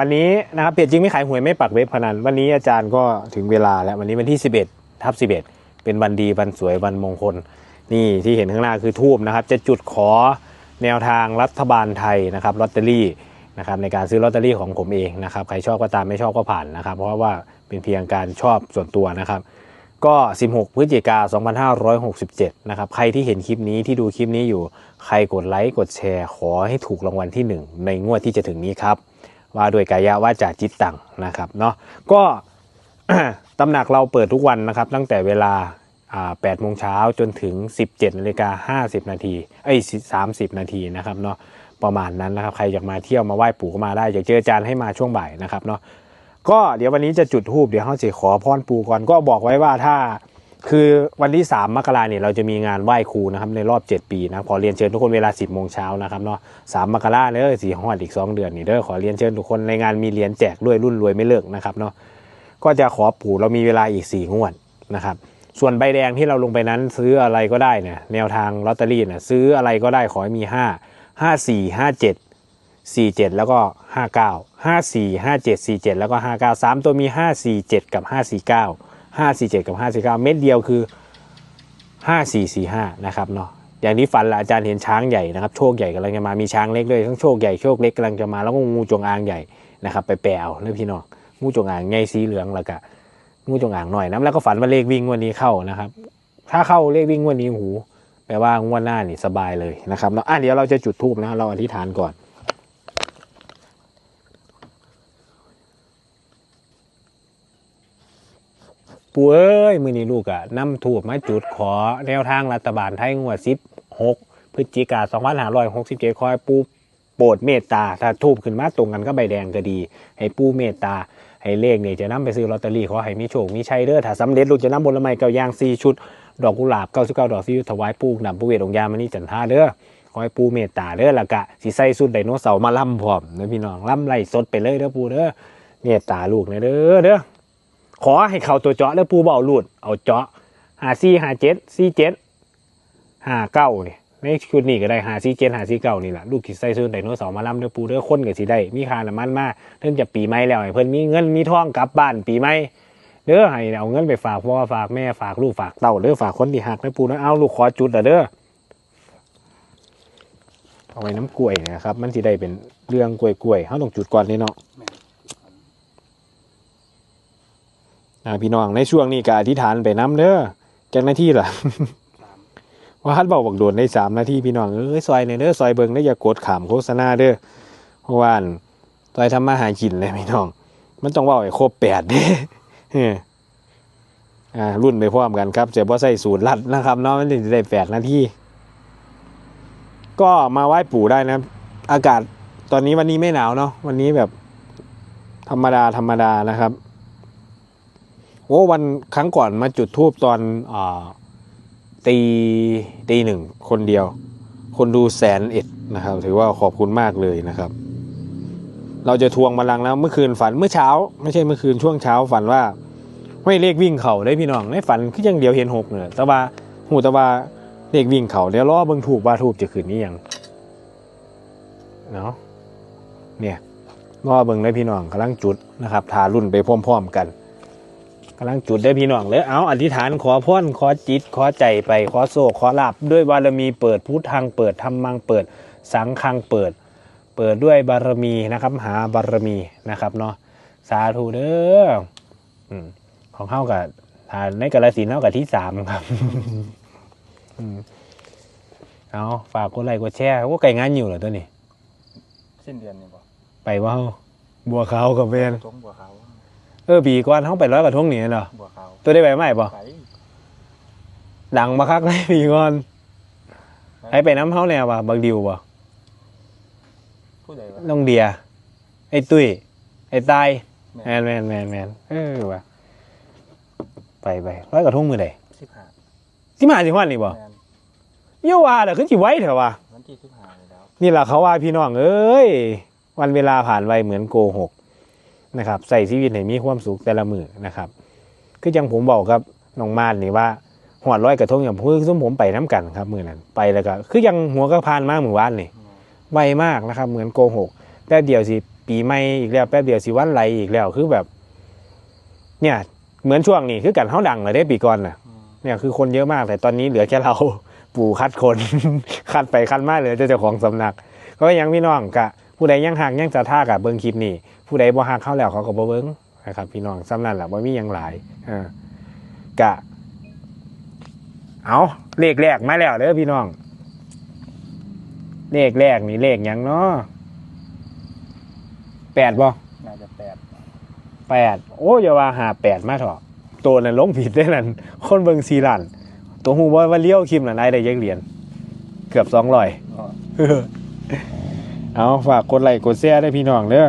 วันนี้นะครับเพจจริงไม่ขายหวยไม่ปักเว็บพนันวันนี้อาจารย์ก็ถึงเวลาแล้ววันนี้วันที่ 11ทับ11 เป็นวันดีวันสวยวันมงคล นี่ที่เห็นข้างหน้าคือทูบนะครับ จะจุดขอแนวทางรัฐบาลไทยนะครับลอตเตอรี่นะครับในการซื้อลอตเตอรี่ของผมเองนะครับใครชอบก็ตามไม่ชอบก็ผ่านนะครับ เพราะว่าเป็นเพียงการชอบส่วนตัวนะครับ ก็ 16 พฤศจิกา2567 นะครับใครที่เห็นคลิปนี้ที่ดูคลิปนี้อยู่ ใครกดไลค์กดแชร์ ขอให้ถูกรางวัลที่ 1 ในงวดที่จะถึงนี้ครับ ว่าโดวยกายะว่าจาจิตตังนะครับเนาะก็ตำหนักเราเปิดทุกวันนะครับตั้งแต่เวลา8โมงเช้าจนถึง 17นาฬิกา50 นาทีเอ้ย30 นาทีนะครับเนาะประมาณนั้นนะครับใครอยากมาเที่ยวมาไหว้ปู่ก็มาได้อยากเจออาจารย์ให้มาช่วงบ่ายนะครับเนาะก็เดี๋ยววันนี้จะจุดธูปเดี๋ยวเขาจะขอพรปู่ก่อนก็บอกไว้ว่าถ้า คือวันที่ 3 มกราเนี่ยเราจะมีงานไหว้ครูนะครับในรอบ 7 ปีนะขอเรียนเชิญทุกคนเวลา 10โมงเช้านะครับเนาะสามมกราเด้อสี่ฮอดอีก 2 เดือนนี่เด้อขอเรียนเชิญทุกคนในงานมีเหรียญแจกด้วยรุ่นรวยไม่เลิกนะครับเนาะก็จะขอปู่เรามีเวลาอีก4งวดนะครับส่วนใบแดงที่เราลงไปนั้นซื้ออะไรก็ได้เนี่ยแนวทางลอตเตอรี่เนี่ยซื้ออะไรก็ได้ขอให้มี 5 5 4 5 7 47 แล้วก็ 59 54 57 47 แล้วก็ 59 3 ตัวมี 547 กับ 549 547 กับ 549 เม็ดเดียวคือ 5445 นะครับเนาะอย่างที่ฝันละอาจารย์เห็นช้างใหญ่นะครับโชคใหญ่กำลังจะมามีช้างเล็กด้วยทั้งโชคใหญ่โชคเล็กกำลังจะมาแล้วก็งูจงอางใหญ่นะครับไปแปลเอาเนื้อพี่น้องงูจงอางใหญ่สีเหลืองแล้วก็งูจงอางหน่อยน้ำแล้วก็ฝันว่าเลขวิ่งวันนี้เข้านะครับ ถ้าเข้าเลขวิ่งวันนี้หูแปลว่างวดหน้านี่สบายเลยนะครับเนาะอะเดี๋ยวเราจะจุดธูปนะเราอธิษฐานก่อน ปูเอ้ยมือนี้ลูกอะนำถูกมาจุดขอแนวทางรัฐบาลไทยงวด16พฤศจิกา2567คอยปูโปรดเมตตา ถ้าทูบขึ้นมาตรงกันก็ใบแดงก็ดี ให้ปูเมตตา ให้เลขเนี่ยจะนำไปซื้อลอตเตอรี่ขอให้มีโชค มีชัยเด้อถ้าสำเร็จลูกจะนำผลไม้เก้ายาง4ชุด ดอกกุหลาบ99ดอกที่ถวายปูนำปูเวทองยามานี่จันท่าเด้อขอให้ปูเมตตาเด้อละกะสิใส่สุดไดโนเสาร์มาล่ำพร้อมนะพี่น้องล่ำไล่สดไปเลยเด้อปูเด้อเมตตาลูกเนี่ยเด้อเด้อ ขอให้เขาตัวเจาะแล้วปูเบาหลุดเอาเจาะหาซี่หาเจ็ดซี่เจ็ดหาเก้าเนี่ยในชุดนี้ก็ได้หาซี่เจ็ดหาซี่เก้านี่แหละลูกขีดไส้ซื้อไดโนเสาร์มาล่ำเด้อปูเด้อคนก็สิได้ มีคาน้ำมันมาเพิ่งจะปีใหม่แล้วให้เพิ่นมีเงินมีทองกลับบ้านปีใหม่เด้อให้เอาเงินไปฝากพ่อฝากแม่ฝากลูกฝากเต่าเด้อฝากคนที่หักนะปูนะเอาลูกขอจุดละเด้อเอาไว้น้ำกล้วยนะครับ มันสิได้เป็นเรื่องกล้วยๆเขาต้องจุดก่อนนี่เนาะ อ่าพี่น้องในช่วงนี้ก็อธิษฐานไปน้ำเด้อจากหน้าที่ล่ะว่าฮัดบอกบอกโดนได้สามนาทีพี่น้องเอ้ยซอยเนี่ยเด้อซอยเบิงได้อย่ากดขามโฆษณาเด้อเพราะว่าซอยทำมาหากินเลยพี่น้อง มันต้องว่าไอ้ครบแปดเด้เอออ่ารุ่นไปพร้อมกันครับเจ็บว่าใส่สูตรลัดนะครับเนาะมันจะได้แปดนาทีก็มาไหว้ปู่ได้นะ อากาศตอนนี้วันนี้ไม่หนาวเนาะวันนี้แบบธรรมดาธรรมดานะครับ โอ้วันครั้งก่อนมาจุดทูบตอนอตีตีหนึ่งคนเดียว คนดูแสนเอ็ดนะครับ ถือว่าขอบคุณมากเลยนะครับ เราจะทวงบัลลังแล้วเมื่อคืนฝันเมื่อเช้า ไม่ใช่เมื่อคืนช่วงเช้าฝันว่าไม่เลขวิ่งเขาได้พี่น้องในฝันคือยังเดียวเห็นหกเนี่ยแต่ว่าหูแต่ว่าเลขวิ่งเขาเดี๋ยวรอเบิ่งถูกว่าถูกจะขึ้นนี่ยังเนาะเนี่ยรอเบิ่งได้พี่น้องกำลังจุดนะครับทารุ่นไปพร้อมๆกัน กำลังจุดได้พี่น้องเลยเอาอธิษฐานขอพรขอจิต ขอใจไปขอโศกขอลาบด้วยบารมีเปิดพุทธังเปิดธรรมังเปิด สังฆังเปิด เปิดด้วยบารมีนะครับ หาบารมีนะครับเนาะสาธุเด้ออืมของเข้ากับทานในกาลสินธุ์เท่ากับที่สามครับอืมเอาฝากกดไลค์กดแชร์ว่าไก่งานอยู่เหรอตัวนี้สิ้นเดือนนี่บ่ไปว่าเฮาบัวขาวกับเวนทงบัวขาว เออปีก่อนเขาไปร้อยกระทงนี่เหรอบัวขาวตัวได้ไปไหมป่ะไปดังมาคักเลยปีก่อนให้ไปน้ำเฮาแนวป่ะบักดิวป่ะผู้ใดวะน้องเดีย ไอ้ตุ้ยไอ้ตายแมแม่นแมนแมนแมนเออว่ะไปไปร้อยกระทงมือใดสิบห้าที่มาสิวันนี่ป่ะแมนเยาว่าเด้อขึ้นสิไว้เถอะว่ะวันที่สิบห้าเลยแล้วนี่แหละเขาว่าพี่น้องเอ้ยวันเวลาผ่านไปเหมือนโกหก นะครับใส่ชีวิตให้มีความสุขแต่ละมือนะครับ คือจังผมบอกครับน้องมานนี่ว่าหอดร้อยกระทงอย่างพื่อซุ่มผมไปน้ำกันครับมือนั้นไปแล้วก็คือยังหัวกระพานมากเหมือนวานนี่ไวมากนะครับ เหมือนโกหกแต่เดี๋ยวสิปีใหม่อีกแล้วแป๊บเดียวสิวันไหลอีกแล้วคือแบบ เนี่ยเหมือนช่วงนี้คือกันเฮาดังเลยได้ปีก่อนน่ะอืมเนี่ยคือคนเยอะมากแต่ตอนนี้เหลือแค่เราปู่คัดคนคัดไปคัดมาเหลือแต่เจ้าของสำนัก ก็ยังพี่น้องกะ ผู้ใดยังหักยังจะท่ากะเบิ้งคลิปนี้ผู้ใดบ่หักเข้าแล้วเขาก็บ่เบิ้งนะครับพี่น้องสำนั่นแหละบ่มีหยังหลายเออกะเอาเลขแรกมาแล้วเด้อพี่น้อง เลขแรกนี่เลขหยังเนาะแปดบ่น่าจะแปดแปดโอ้อย่าว่าหาแปดมาเถอะตัวนั้นลงผิดได้นั่นคนเบิ่งซีรันตัวหูว่าว่าเลี้ยวคลิปน่ะนายได้ยักเหรียญเกือบสองร้อยอ๋อ เอาฝากกดไลค์กดแชร์ได้พี่น้องเด้อ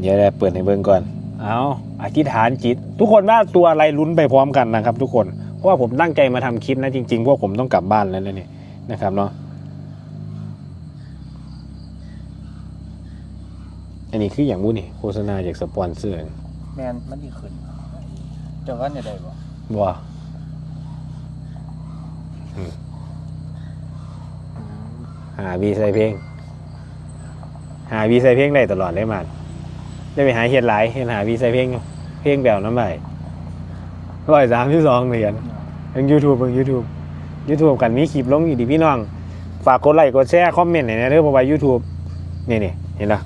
เดี๋ยวได้เปิดให้เบิ่งก่อน เอาอธิษฐานจิต ทุกคนว่าตัวอะไรลุ้นไปพร้อมกันนะครับ ทุกคน เพราะว่าผมตั้งใจมาทำคลิปนะจริงๆพวกผมต้องกลับบ้านแล้วนะเนี่ยนะครับเนาะ อันนี้คืออย่างบู้นี่โฆษณาจากสปอนเซอร์ แมนมันดีขึ้นเจ้ากันจะได้บ่บ่อืม หาวีใส่เพลง หาวีใส่เพลงได้ตลอดเลยมันได้ไปหาเฮ็ดหลายเฮ็ดหาวีใส่เพลงอยู่เพลงแบบน้ำใหม่ร้อยสามที่สองเหรียญทางยูทูบเบิ่งยูทูบยูทูบกันมีคลิปลงอยู่ดีพี่น้อง ฝากกดไลค์กดแชร์คอมเมนต์หน่อยนะเด้อเพราะว่ายูทูบนี่นี่เห็นละ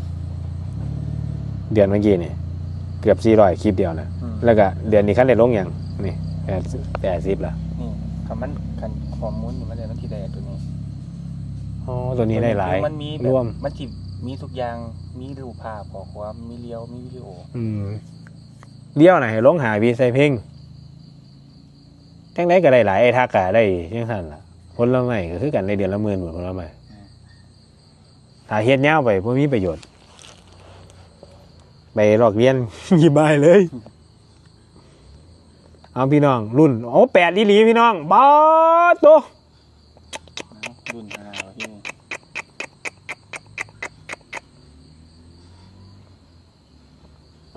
เดือนเมื่อกี้นี่เกือบสี่ร้อยคลิปเดียวนะอืมแล้วก็เดือนนี้ขั้นได้ลงอย่างนี่แปดแปดสิบละนี่คำมันคันข้อมูลนี่มันได้มันที่ได้ตัวนี้ อ๋อตัวนี้ได้หลายมันมีแบบร่วม มันจิมีทุกอย่างมีรูปภาพขอความมีเลี้ยวมีวิดีโอ อืมเดี่ยวไหนลงหาวีใส่เพลงจังได้ก็ได้หลายไอ้ทักกะได้ยังสั่นล่ะผลละไม่ก็คือกันในเดือนละหมื่นหมดผลละไม่ถ้าเฮ็ดยาวไปบ่มีประโยชน์ ไปหลอกเรียน ยี่บายเลย เอาพี่น้อง รุ่น โอ้แปดอีหลีพี่น้องบ้าดตัวนะรุ่นห้าวะที่นี่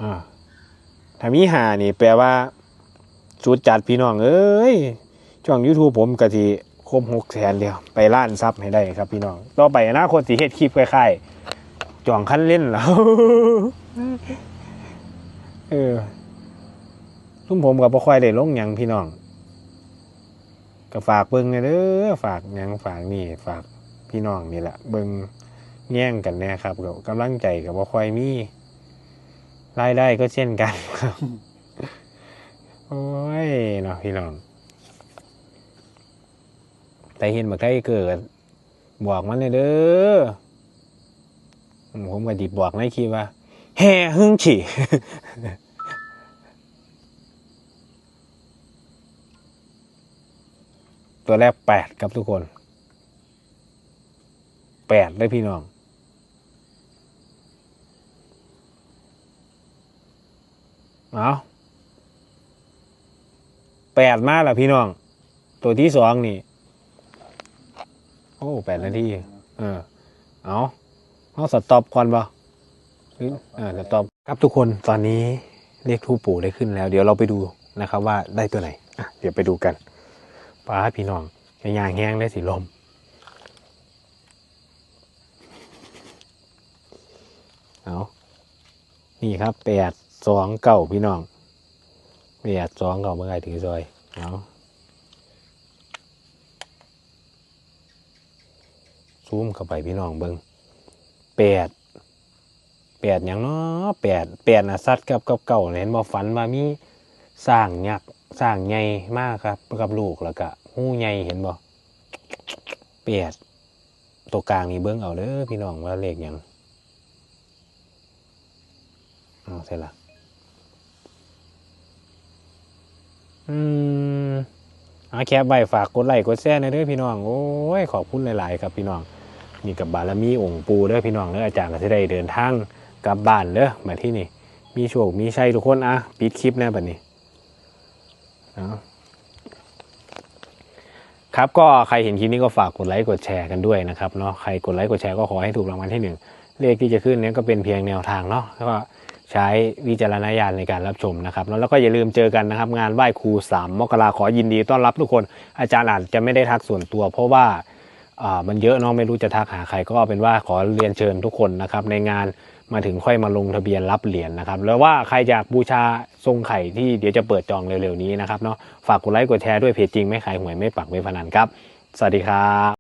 อ่าถ้ามีหานี่แปลว่าชุดจัดพี่น้องเอ้ยช่อง YouTube ผมกะทิครบหกแสนเดียวไปล้านซับให้ได้ครับพี่น้อง ต่อไปนาคตสิเฮ็ดคลิปคล้ายๆจ่องคันเล่นแล้วเออทุ่มผมกับบ่ค่อยได้ลงหยังพี่น้องก็ฝากเบิ่งหน่เด้อฝากยังฝากนี่ฝากพี่น้องนี่แหละเบิ่งแย่งกันแน่ครับก็กำลังใจกับบ่ค่อยมี รายได้ก็เช่นกันครับ โอ้ยเนาะพี่น้อง แต่เห็นบักไทเกิดบอกมันเลยเด้อ ผมก็ดิบบอกในคลิปว่าแห่หึ่งฉี่ตัวแรกแปดครับทุกคนแปดเลยพี่น้อง เอาแปดมาแล้วพี่น้อง ตัวที่สองนี่ โอ้แปดนาทีเออเอาเอาสต็อปก่อนปะหรือเออสต็อปครับทุกคนตอนนี้เรียกทูปปู่ได้ขึ้นแล้ว เดี๋ยวเราไปดูนะครับ ว่าได้ตัวไหนอะเดี๋ยวไปดูกันป้าพี่น้องจะยางแห้งได้สีลมเอานี่ครับแปด สองเก้าพี่น้องแปดสองเก้าเมื่อไงถือซอยเอาซูมเข้าไปพี่น้องเบิงแปดแปดอย่างเนาะแปดแปดนะซัดกับกับเก่าเห็นบ่ฝันว่ามีสร้างยักษ์สร้างใหญ่มากครับกับลูกแล้วก็หูใหญ่เห็นบ่แปดตัวกลางนี่เบิ้งเอาเด้อพี่น้องว่าเลขหยังเอาเสร็จละ อืมอาแคปไว้ฝากกดไลค์กดแชร์นะเด้อพี่น้อง โอ้ยขอบคุณหลาย ๆ ครับพี่น้อง นี่กับบารมีองค์ปูเด้อพี่น้องเด้ออาจารย์ก็จะได้เดินทางกลับบ้านเด้อมาที่นี่ มีโชค มีชัยทุกคนอะปิดคลิปแน่บัดนี้ครับก็ใครเห็นคลิปนี้ก็ฝากกดไลค์กดแชร์กันด้วยนะครับเนาะใครกดไลค์กดแชร์ก็ขอให้ถูกรางวัลที่หนึ่งเลขที่จะขึ้นเนี้ยก็เป็นเพียงแนวทางเนาะแล้วก็ ใช้วิจารณญาณในการรับชมนะครับแล้วก็อย่าลืมเจอกันนะครับ งานไหว้ครู3มกราขอยินดีต้อนรับทุกคนอาจารย์อาจจะไม่ได้ทักส่วนตัว เพราะว่าอ่ามันเยอะเนาะไม่รู้จะทักหาใครก็เป็นว่าขอเรียนเชิญทุกคนนะครับในงานมาถึงค่อยมาลงทะเบียนรับเหรียญนะครับ แล้วว่าใครอยากบูชาทรงไข่ที่เดี๋ยวจะเปิดจองเร็วๆนี้นะครับเนาะฝากกดไลค์กดแชร์ด้วยเพจจริงไม่ขายหวยไม่ปักไม่พนันครับ สวัสดีครับ